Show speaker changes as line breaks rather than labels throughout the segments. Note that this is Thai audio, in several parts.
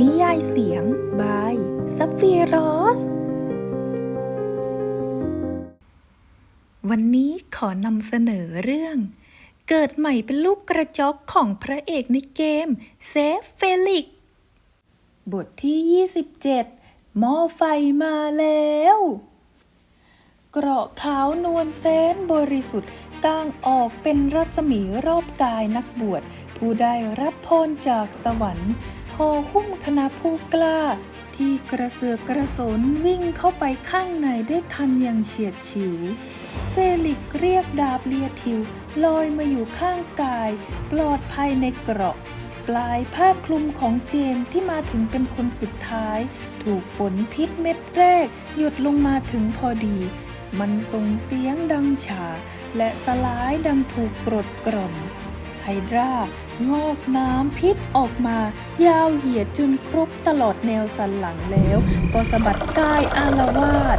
นิยายเสียง บายซัฟฟีรอส วันนี้ขอนำเสนอเรื่อง เกิดใหม่เป็นลูกกระจอกของพระเอกในเกมเซฟเฟลิก บทที่ 27 หม้อไฟมาแล้ว เกราะขาวนวลแสนบริสุทธิ์ก้างออกเป็นรัศมีรอบกายนักบวช ผู้ได้รับพรจากสวรรค์ ห่อหุ้มคณะผู้กล้า ที่กระเสือกกระสนวิ่งเข้าไปข้างในได้ทันอย่างเฉียดฉิว เฟลิกเรียกดาบเลียทิวลอยมาอยู่ข้างกาย ปลอดภัยในเกราะ ปลายผ้าคลุมของเจมที่มาถึงเป็นคนสุดท้าย ถูกฝนพิษเม็ดแรก หยุดลงมาถึงพอดี มันส่งเสียงดังฉา และสลายดังถูกกรดกร่อม ไฮดรางอกน้ำพิษออกมา ยาวเหยียดจนครบตลอดแนวสันหลังแล้ว ก็สะบัดกายอารวาส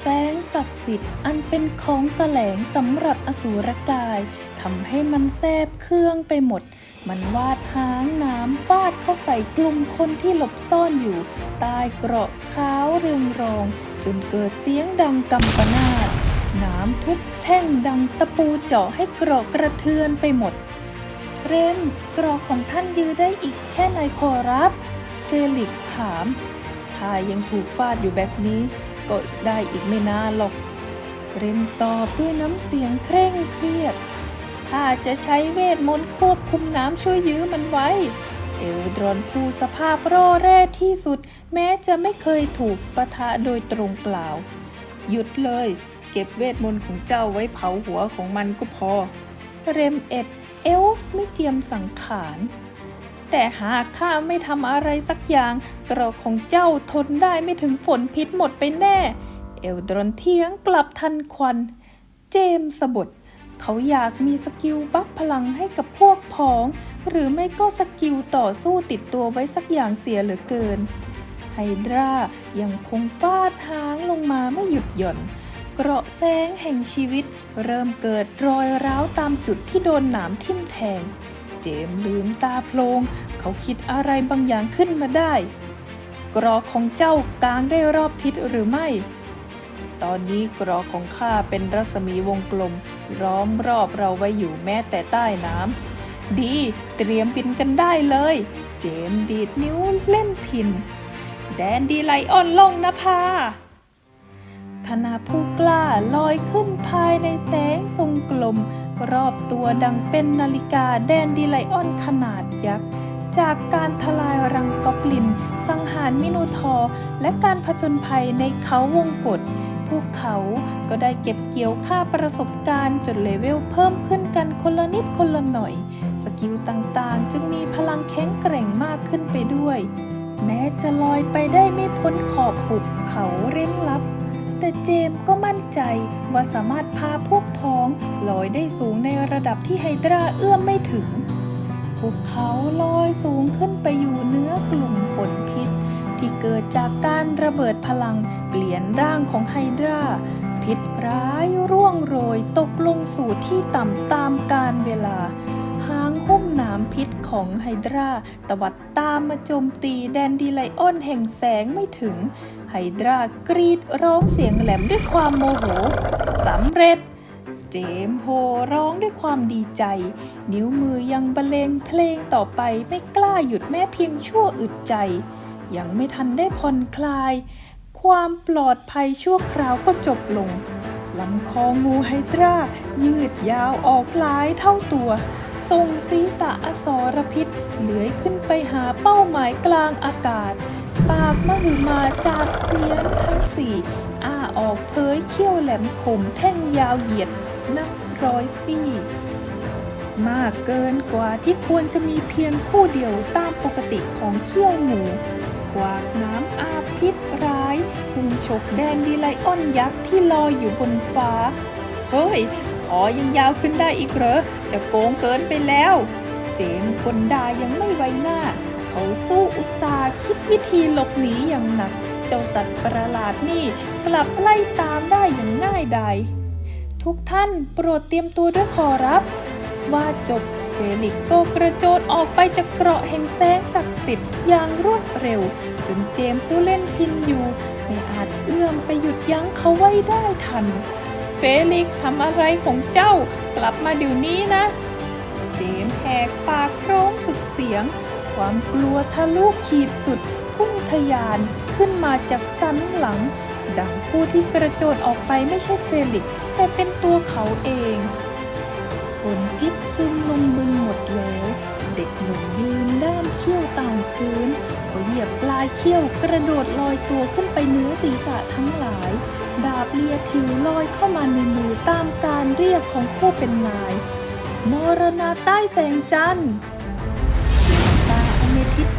แสงศักดิ์สิทธิ์อันเป็นของแสลงสำหรับอสูรกายทำให้มันแซบเครื่องไปหมด มันวาดหางน้ำฟาดเข้าใส่กลุ่มคนที่หลบซ่อนอยู่ ใต้เกราะขาวเรืองรอง จนเกิดเสียงดังกำปนาตน้ำทุบแท่งดังตะปูเจาะให้เกราะกระเทือนไปหมด เรนกรอของท่านยื้อได้อีกแค่ไหนขอรับ เฟลิกถาม ถ้ายังถูกฟาดอยู่แบบนี้ ก็ได้อีกไม่นานหรอก เรนตอบด้วยน้ำเสียงเคร่งเครียดข้าจะใช้เวทมนต์ควบคุมน้ำช่วยยื้อมันไว้ เอลดรอนผู้สภาพร่อแร่ที่สุด แม้จะไม่เคยถูกปะทะโดยตรงเปล่า หยุดเลย เก็บเวทมนต์ของเจ้าไว้เผาหัวของมันก็พอ เรมเอ็ด เอลฟ์ไม่เจียมสังขาร แต่หากข้าไม่ทำอะไรสักอย่างกรอกของเจ้าทนได้ไม่ถึงฝนพิษหมดไปแน่ เอลดรอนเทียงกลับทันควัน เจมสบดเขาอยากมีสกิลบัฟพลังให้กับพวกพ้อง หรือไม่ก็สกิลต่อสู้ติดตัวไว้สักอย่างเสียเหลือเกิน ไฮดรายังคงฟาดหางลงมาไม่หยุดหย่อน เกราะแสงแห่งชีวิต เริ่มเกิดรอยร้าวตามจุดที่โดนหนามทิ่มแทง เจมส์ลืมตาโพลง เขาคิดอะไรบางอย่างขึ้นมาได้เกราะของเจ้ากางได้รอบทิศหรือไม่ ตอนนี้เกราะของข้าเป็นรัศมีวงกลมล้อมรอบเราไว้อยู่แม้แต่ใต้น้ำดีเตรียมบินกันได้เลย เจมส์ดีดนิ้วเล่นพิน แดนดีไลออนลงนะพา คณะผู้กล้าลอยขึ้นภายในแสงทรงกลม รอบตัวดังเป็นนาฬิกาแดนดีไลออนขนาดยักษ์จากการทลายรังกอบลิน สังหารมิโนทอร์และการผจญภัยในเขาวงกฏพวกเขาก็ได้เก็บเกี่ยวค่าประสบการณ์จนเลเวลเพิ่มขึ้นกันคนละนิดคนละหน่อย สกิลต่างๆ จึงมีพลังแข็งแกร่งมากขึ้นไปด้วย แม้จะลอยไปได้ไม่พ้นขอบหุบเขาเร้นลับ แต่เจมก็มั่นใจว่าสามารถพาพวกพ้องลอยได้สูงในระดับที่ไฮดราเอื้อมไม่ถึง พวกเขาลอยสูงขึ้นไปอยู่เหนื้อกลุ่มฝนพิษ ที่เกิดจากการระเบิดพลังเปลี่ยนร่างของไฮดราพิษร้ายร่วงโรยตกลงสู่ที่ต่ำตามกาลเวลาหางหุ้มหนามพิษของไฮดราตวัดตามมาโจมตีแดนดีไลออนแห่งแสงไม่ถึง ไฮดรากรีดร้องเสียงแหลมด้วยความโมโหสำเร็จ เจมโฮร้องด้วยความดีใจ นิ้วมือยังบรรเลงเพลงต่อไปไม่กล้าหยุดแม้เพียงชั่วอึดใจ ยังไม่ทันได้ผ่อนคลาย ความปลอดภัยชั่วคราวก็จบลงลำคองูไฮดรายืดยาวออกหลายเท่าตัวทรงศีรษะอสรพิษเลื้อยขึ้นไปหาเป้าหมายกลางอากาศ ปากมหึมาจากเสียนทั้งสี่อ้าออกเผยเขี้ยวแหลมคมแท่งยาวเหยียดนับร้อยซี่ มากเกินกว่าที่ควรจะมีเพียงคู่เดียวตามปกติของเขี้ยวงูกวากน้ำอาพิษร้ายพุ่งฉกแดนดีไลออนยักษ์ที่ลอยอยู่บนฟ้า เฮ้ย ขอยังยาวขึ้นได้อีกเหรอ จะโกงเกินไปแล้ว เจมส์กลดายังไม่ไว้หน้า เขาสู้อุตสาห์คิ วิธีหลบหนีอย่างหนัก เจ้าสัตว์ประหลาดนี่กลับไล่ตามได้อย่างง่ายดายทุกท่านโปรดเตรียมตัวด้วยขอรับ ว่าจบเฟลิกก็กระโจนออกไปจากเกราะแห่งแสงศักดิ์สิทธิ์อย่างรวดเร็ว จนเจมส์ผู้เล่นพินอยู่ ไม่อาจเอื้อมไปหยุดยั้งเขาไว้ได้ทัน เฟลิกทำอะไรของเจ้ากลับมาเดี๋ยวนี้นะ เจมส์แหกปากร้องสุดเสียง ความกลัวทะลุขีดสุด พุ่งทะยานขึ้นมาจากสันหลัง ดังผู้ที่กระโจนออกไปไม่ใช่เฟลิก แต่เป็นตัวเขาเองฝนพิษซึมลงบึงหมดแล้ว เด็กหนุ่มยืนด้ามเขี้ยวต่างพื้น เขาเหยียบปลายเขี้ยวกระโดดลอยตัวขึ้นไปเหนือศีรษะทั้งหลาย ดาบเลียทิวลอยเข้ามาในมือตามการเรียกของผู้เป็นนาย มรณาใต้แสงจันทร์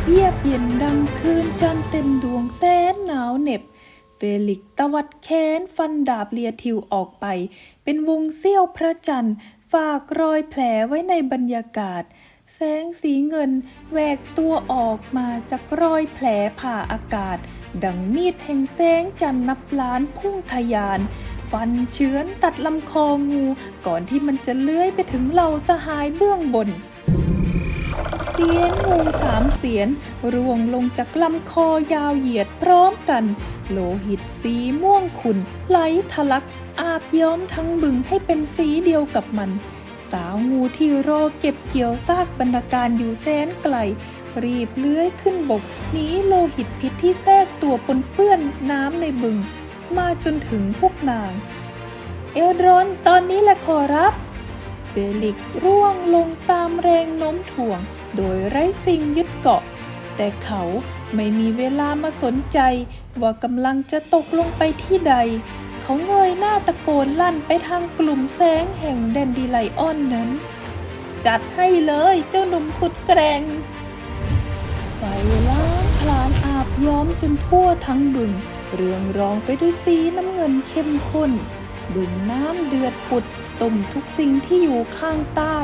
เยียบเย็นดังคืนจันเต็มดวงแสนหนาวเหน็บ เฟลิกตวัดแขนฟันดาบเลียทิวออกไป เป็นวงเสี้ยวพระจันทร์ฝากรอยแผลไว้ในบรรยากาศ แสงสีเงินแหวกตัวออกมาจากรอยแผลผ่าอากาศ ดังมีดแห่งแสงจันทร์นับล้านพุ่งทะยานฟันเฉือนตัดลำคองู ก่อนที่มันจะเลื้อยไปถึงเหล่าสหายเบื้องบน สียนงูสามเสียนร่วงลงจากลำคอยาวเหยียดพร้อมกัน โลหิตสีม่วงขุ่นไหลทะลัก อาบย้อมทั้งบึงให้เป็นสีเดียวกับมัน สาวงูที่รอเก็บเกี่ยวซากบรรณาการอยู่แสนไกล รีบเลื้อยขึ้นบกหนีโลหิตพิษที่แทรกตัวปนเปื้อนน้ำในบึง มาจนถึงพวกนาง เอลดรอนตอนนี้แหละขอรับเฟลิกร่วงลงตามแรงโน้มถ่วง โดยไร้สิ่งยึดเกาะ แต่เขาไม่มีเวลามาสนใจว่ากำลังจะตกลงไปที่ใด เขาเงยหน้าตะโกนลั่นไปทางกลุ่มแสงแห่งแดนดีไลออนนั้น จัดให้เลยเจ้าหนุ่มสุดแกร่งไฟล้างพลานอาบย้อมจนทั่วทั้งบึง เรืองรองไปด้วยสีน้ำเงินเข้มข้น บึงน้ำเดือดปุดต้มทุกสิ่งที่อยู่ข้างใต้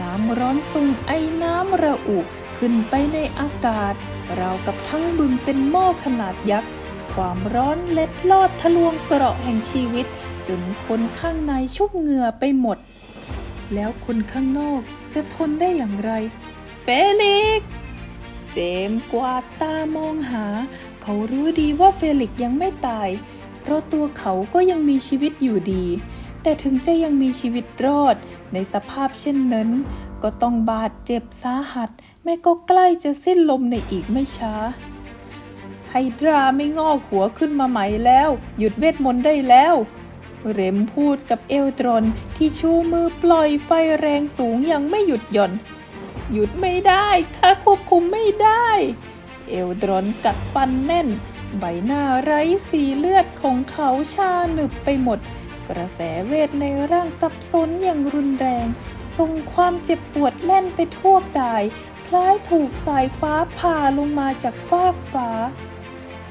น้ำร้อนส่งไอ้น้ำระอุขึ้นไปในอากาศ เรากับทั้งบึงเป็นหม้อขนาดยักษ์ ความร้อนเล็ดลอดทะลวงเกราะแห่งชีวิต จนคนข้างในชุบเหงื่อไปหมด แล้วคนข้างนอกจะทนได้อย่างไร เฟลิกเจมส์กวาดตามองหา เขารู้ดีว่าเฟลิกยังไม่ตายเพราะตัวเขาก็ยังมีชีวิตอยู่ดี แต่ถึงจะยังมีชีวิตรอด ในสภาพเช่นนั้น ก็ต้องบาดเจ็บสาหัสแม่ก็ใกล้จะสิ้นลมในอีกไม่ช้า ไฮดราไม่งอกหัวขึ้นมาใหม่แล้ว หยุดเวทมนต์ได้แล้วเรมพูดกับเอลตรอนที่ชูมือปล่อยไฟแรงสูงยังไม่หยุดหย่อน หยุดไม่ได้ข้าควบคุมไม่ได้ เอลดรอนกัดฟันแน่น ใบหน้าไร้สีเลือดของเขาชาหนึบไปหมด กระแสเวทในร่างสับสนอย่างรุนแรงส่งความเจ็บปวดแล่นไปทั่วกาย คล้ายถูกสายฟ้าผ่าลงมาจากฟากฟ้า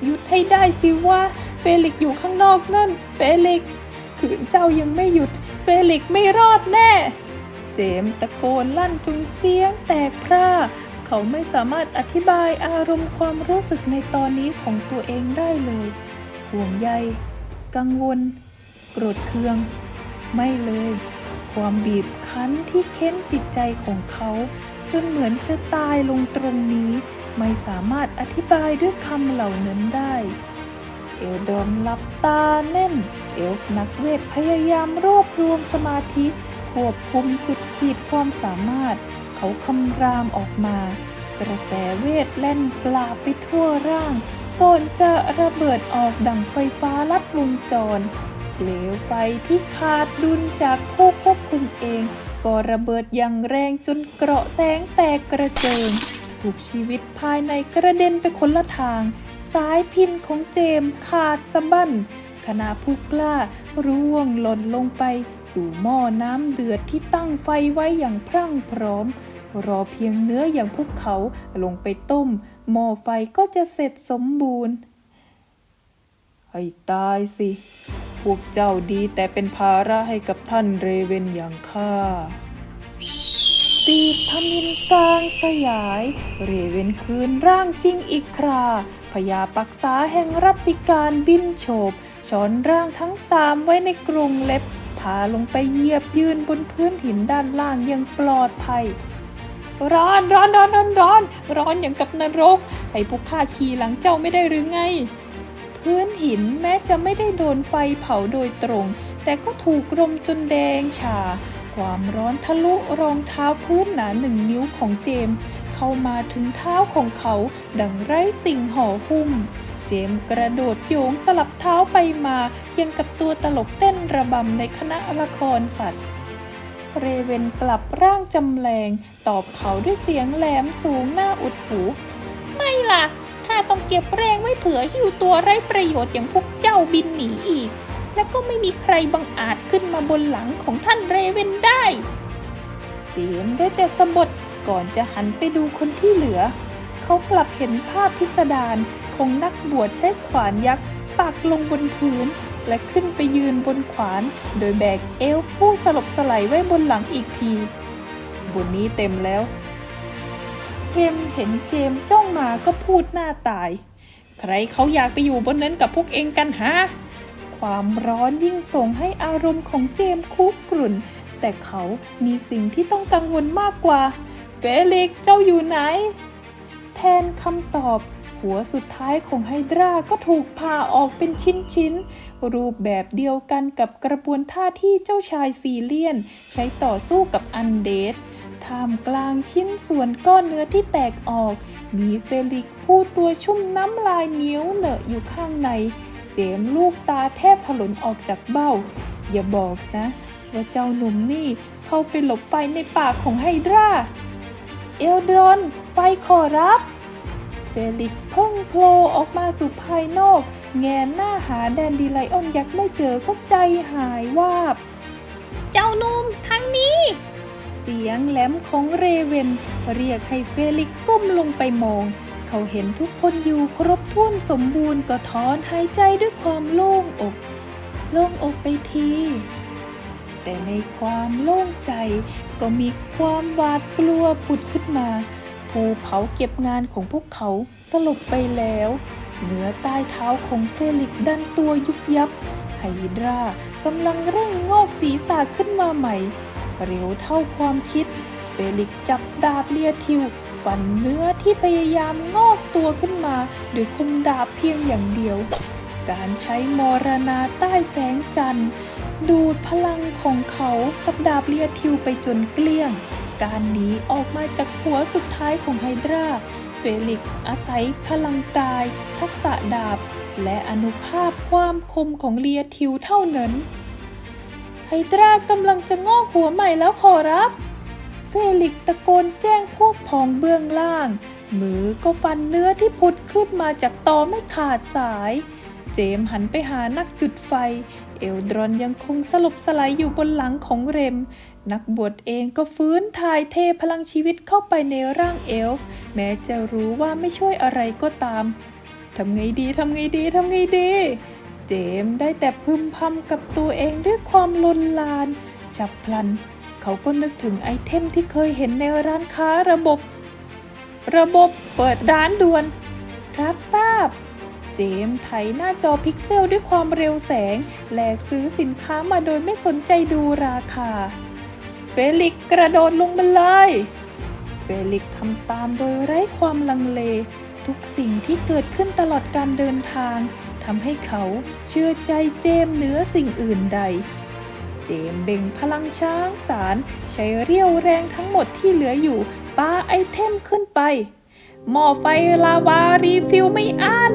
หยุดให้ได้สิว่า เฟลิกอยู่ข้างนอกนั่น เฟลิกขืนเจ้ายังไม่หยุด เฟลิกไม่รอดแน่ เจมตะโกนลั่นจนเสียงแตกพร่า เขาไม่สามารถอธิบายอารมณ์ความรู้สึกในตอนนี้ของตัวเองได้เลย ห่วงใย กังวล โกรธเคือง ไม่เลย ความบีบคั้นที่เค้นจิตใจของเขา จนเหมือนจะตายลงตรงนี้ ไม่สามารถอธิบายด้วยคำเหล่านั้นได้ เอลดอนหลับตาแน่น เอลนักเวทพยายามรวบรวมสมาธิควบคุมสุดขีดความสามารถ เขาคำรามออกมา กระแสเวทแล่นปลาไปทั่วร่างก่อนจะระเบิดออกดังไฟฟ้าลัดวงจร เปลวไฟที่ขาดดุลจากผู้ควบคุมเอง ก็ระเบิดอย่างแรงจนเกราะแสงแตกกระเจิงทุกชีวิตภายในกระเด็นไปคนละทาง สายพินของเจมส์ขาดสะบั้นคณะผู้กล้าร่วงหล่นลงไป สู่หม้อน้ำเดือดที่ตั้งไฟไว้อย่างพรั่งพร้อม รอเพียงเนื้ออย่างพวกเขาลงไปต้ม หม้อไฟก็จะเสร็จสมบูรณ์ ให้ตายสิ พวกเจ้าดีแต่เป็นภาระให้กับท่านเรเวนอย่างข้าปีกทมินกลางสยาย เรเวนคืนร่างจริงอีกคราพญาปักษาแห่งรัตติการบินโฉบช้อนร่างทั้งสามไว้ในกรงเล็บพาลงไปเหยียบยืนบนพื้นหินด้านล่างอยังปลอดภัย ร้อนร้อนร้อนร้อนร้อนร้อนอย่างกับนรกให้พวกข้าขี่หลังเจ้าไม่ได้หรือไง พื้นหินแม้จะไม่ได้โดนไฟเผาโดยตรง แต่ก็ถูกรมจนแดงฉาความร้อนทะลุรองเท้าพื้นหนาหนึ่งนิ้วของเจม เข้ามาถึงเท้าของเขาดังไร้สิ่งห่อหุ้ม เจมกระโดดโยงสลับเท้าไปมายังกับตัวตลกเต้นระบำในคณะละครสัตว์ เรเวนกลับร่างจำแรงตอบเขาด้วยเสียงแหลมสูงหน้าอุดหู ไม่ล่ะ ข้าต้องเก็บแรงไว้เผื่อหิวตัวไร้ประโยชน์อย่างพวกเจ้าบินหนีอีก และก็ไม่มีใครบังอาจขึ้นมาบนหลังของท่านเรเวนได้ เจมส์ได้แต่สะบดก่อนจะหันไปดูคนที่เหลือ เขากลับเห็นภาพพิสดารของนักบวชใช้ขวานยักษ์ปักลงบนพื้น และขึ้นไปยืนบนขวาน โดยแบกเอลผู้สลบสลายไว้บนหลังอีกที บนนี้เต็มแล้วเกมเห็นเจมจ้องมาก็พูดหน้าตาย ใครเขาอยากไปอยู่บนนั้นกับพวกเองกันฮะ ความร้อนยิ่งส่งให้อารมณ์ของเจมคุกรุ่น แต่เขามีสิ่งที่ต้องกังวลมากกว่า เฟลิกเจ้าอยู่ไหน แทนคำตอบ หัวสุดท้ายของไฮดราก็ถูกผ่าออกเป็นชิ้นๆ รูปแบบเดียวกันกับกระบวนท่าที่เจ้าชายซีเลียน ใช้ต่อสู้กับอันเดดท่ามกลางชิ้นส่วนก้อนเนื้อที่แตกออก มีเฟลิกผู้ตัวชุ่มน้ำลายเหนียวเหนอะอยู่ข้างใน เจมลูกตาแทบถลนออกจากเบ้า อย่าบอกนะ ว่าเจ้าหนุ่มนี่เข้าไปหลบไฟในปากของไฮดราเอลดรอน ไฟขอรับ เฟลิกพิ่งโผล่ออกมาสู่ภายนอก แงนหน้าหาแดนดีไลออนยักษ์ไม่เจอก็ใจหายวาบ เจ้านุ่มทางนี้ เสียงแหลมของเรเวน เรียกให้เฟลิกก้มลงไปมอง เขาเห็นทุกคนอยู่ครบถ้วนสมบูรณ์ก็ถอนหายใจด้วยความโล่งอก โล่งอกไปทีแต่ในความโล่งใจก็มีความหวาดกลัวผุดขึ้นมา ภูเผาเก็บงานของพวกเขาสลบไปแล้ว เหนือใต้เท้าของเฟลิกดันตัวยุบยับ ไฮดรากำลังเร่งงอกศีรษะขึ้นมาใหม่ เร็วเท่าความคิด เฟลิกจับดาบเลียทิวฟันเนื้อที่พยายามงอกตัวขึ้นมาโดยคมดาบเพียงอย่างเดียว การใช้มรณาใต้แสงจันทร์ ดูดพลังของเขากับดาบเลียทิวไปจนเกลี้ยง การหนีออกมาจากหัวสุดท้ายของไฮดราเฟลิกอาศัยพลังกาย ทักษะดาบ และอนุภาพความคมของเลียทิวเท่านั้น ไฮดรากำลังจะงอกหัวใหม่แล้วขอรับ เฟลิกตะโกนแจ้งพวกพ้องเบื้องล่าง มือก็ฟันเนื้อที่พุดขึ้นมาจากตอไม่ขาดสาย เจมหันไปหานักจุดไฟ เอลดรอนยังคงสลบสลายอยู่บนหลังของเรม นักบวชเองก็ฟื้นถ่ายเทพลังชีวิตเข้าไปในร่างเอลฟ์แม้จะรู้ว่าไม่ช่วยอะไรก็ตามทำไงดีทำไงดีทำไงดี เจมได้แต่พึมพำกับตัวเองด้วยความลนลาน ฉับพลัน เขาก็นึกถึงไอเทมที่เคยเห็นในร้านค้าระบบ ระบบเปิดร้านด่วน รับทราบ เจมไถหน้าจอพิกเซลด้วยความเร็วแสง แลกซื้อสินค้ามาโดยไม่สนใจดูราคา เฟลิกกระโดดลงมาเลย เฟลิกทำตามโดยไร้ความลังเล ทุกสิ่งที่เกิดขึ้นตลอดการเดินทางทำให้เขาเชื่อใจเจมเหนือสิ่งอื่นใด เจมเบ่งพลังช้างสาร ใช้เรี่ยวแรงทั้งหมดที่เหลืออยู่ปาไอเทมขึ้นไป หม้อไฟลาวารีฟิลไม่อั้น